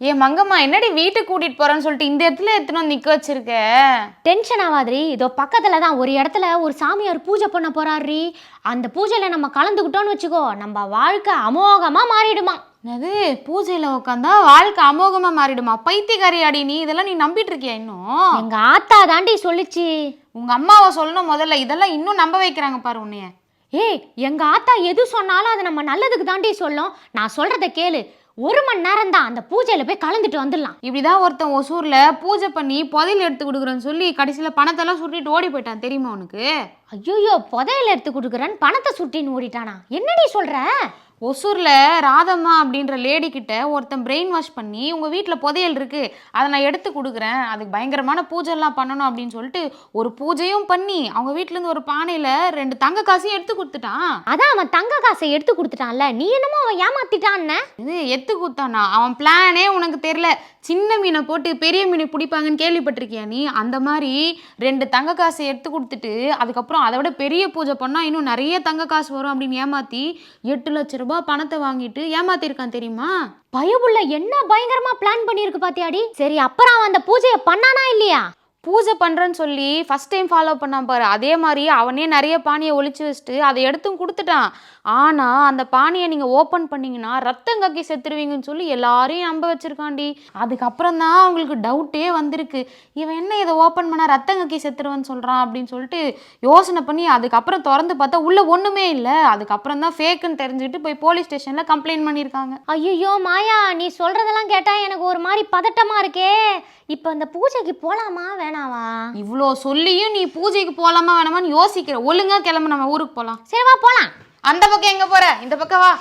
ஏ மங்கம்மா என்னடி வீட்டுக்கு கூட்டிட்டு போறேன்னு சொல்லிட்டு இந்த இடத்துல வந்து நிக்க வச்சிருக்க? டென்ஷன் ஆகாதரி இதோ பக்கத்துல தான் ஒரு இடத்துல ஒரு சாமியார் பூஜை பண்ண போறாருரி அந்த பூஜையில நம்ம கலந்துக்கிட்டோம்னு வச்சுக்கோ நம்ம வாழ்க்கை அமோகமா மாறிடுமா. என்னது? பூஜையில உட்காந்தா வாழ்க்கை அமோகமா மாறிடுமா? பைத்தியக்காரி அடி நீ இதெல்லாம் நீ நம்பிட்டு இருக்கியா இன்னும்? எங்க ஆத்தா தாண்டி சொல்லுச்சு. உங்க அம்மாவை சொல்லணும் முதல்ல. இதெல்லாம் இன்னும் நம்ப வைக்கிறாங்க பாரு உன்னைய. ஏய் எங்க ஆத்தா எது சொன்னாலும் அது நம்ம நல்லதுக்கு தாண்டி சொல்லும். நான் சொல்றத கேளு. ஒரு மணி நேரம் தான் அந்த பூஜையில போய் கலந்துட்டு வந்துடலாம். இப்படிதான் ஒருத்தன் ஒசூர்ல பூஜை பண்ணி புதையல் எடுத்து கொடுக்குறேன்னு சொல்லி கடைசியில பணத்தெல்லாம் சுட்டிட்டு ஓடி போயிட்டான். தெரியுமா உனக்கு? ஐயோ புதையல் எடுத்து கொடுக்குறேன்னு பணத்தை சுட்டின்னு ஓடிட்டானா? என்னடி சொல்ற? ஒசூர்ல ராதம்மா அப்படின்ற லேடி கிட்ட ஒருத்தன் பிரெயின் வாஷ் பண்ணி உங்க வீட்ல புதையல் இருக்கு அதை நான் எடுத்து கொடுக்குறேன். அதுக்கு பயங்கரமான பூஜை எல்லாம் பண்ணணும் அப்படின்னு சொல்லிட்டு ஒரு பூஜையும் பண்ணி அவங்க வீட்ல இருந்து ஒரு பானையில ரெண்டு தங்க காசையும் எடுத்து கொடுத்துட்டான். அதான் அவன் தங்க காசை எடுத்து கொடுத்துட்டான்ல. நீ என்னமோ அவன் ஏமாத்திட்டான்னு? இது எத்து குத்தானா அவன் பிளானே உனக்கு தெரியல. சின்ன மீனை போட்டு பெரிய மீனை பிடிப்பாங்கன்னு கேள்விப்பட்டிருக்கியா நீ? அந்த மாதிரி ரெண்டு தங்க காசை எடுத்து கொடுத்துட்டு அதுக்கப்புறம் அதை விட பெரிய பூஜை பண்ணா இன்னும் நிறைய தங்க காசு வரும் அப்படின்னு ஏமாத்தி எட்டு லட்ச ரூபாய் பணத்தை வாங்கிட்டு ஏமாத்திருக்கான் தெரியுமா? பயபுள்ள என்ன பயங்கரமா பிளான் பண்ணியிருக்கு பாத்தியாடி? சரி அப்புறம் அவன் அந்த பூஜையை பண்ணானா இல்லையா? பூஜை பண்ணுறேன்னு சொல்லி ஃபஸ்ட் டைம் ஃபாலோ பண்ணான் பாரு. அதே மாதிரி அவனே நிறைய பானியை ஒழிச்சு வச்சுட்டு அதை எடுத்தும் கொடுத்துட்டான். ஆனால் அந்த பானியை நீங்கள் ஓப்பன் பண்ணிங்கன்னா ரத்தம் கக்கி செத்துருவீங்கன்னு சொல்லி எல்லாரையும் நம்ப வச்சுருக்காண்டி அதுக்கப்புறம் தான் அவங்களுக்கு டவுட்டே வந்திருக்கு. இவன் என்ன இதை ஓப்பன் பண்ணால் ரத்தம் கக்கி செத்துருவன்னு சொல்கிறான் அப்படின்னு சொல்லிட்டு யோசனை பண்ணி அதுக்கப்புறம் திறந்து பார்த்தா உள்ளே ஒன்றுமே இல்லை. அதுக்கப்புறம் தான் ஃபேக்குன்னு தெரிஞ்சுக்கிட்டு போய் போலீஸ் ஸ்டேஷனில் கம்ப்ளைண்ட் பண்ணியிருக்காங்க. ஐயோ மாயா நீ சொல்கிறதெல்லாம் கேட்டால் எனக்கு ஒரு மாதிரி பதட்டமாக இருக்கே. இப்போ அந்த பூஜைக்கு போலாமா வேணாவா? இவ்வளோ சொல்லியும் நீ பூஜைக்கு போகலாமா வேணாமான்னு யோசிக்கிற. ஒழுங்கா கிளம்பு நம்ம ஊருக்கு போகலாம் சரி வா போலாம். அந்த பக்கம் எங்க போற? இந்த பக்கம் வா.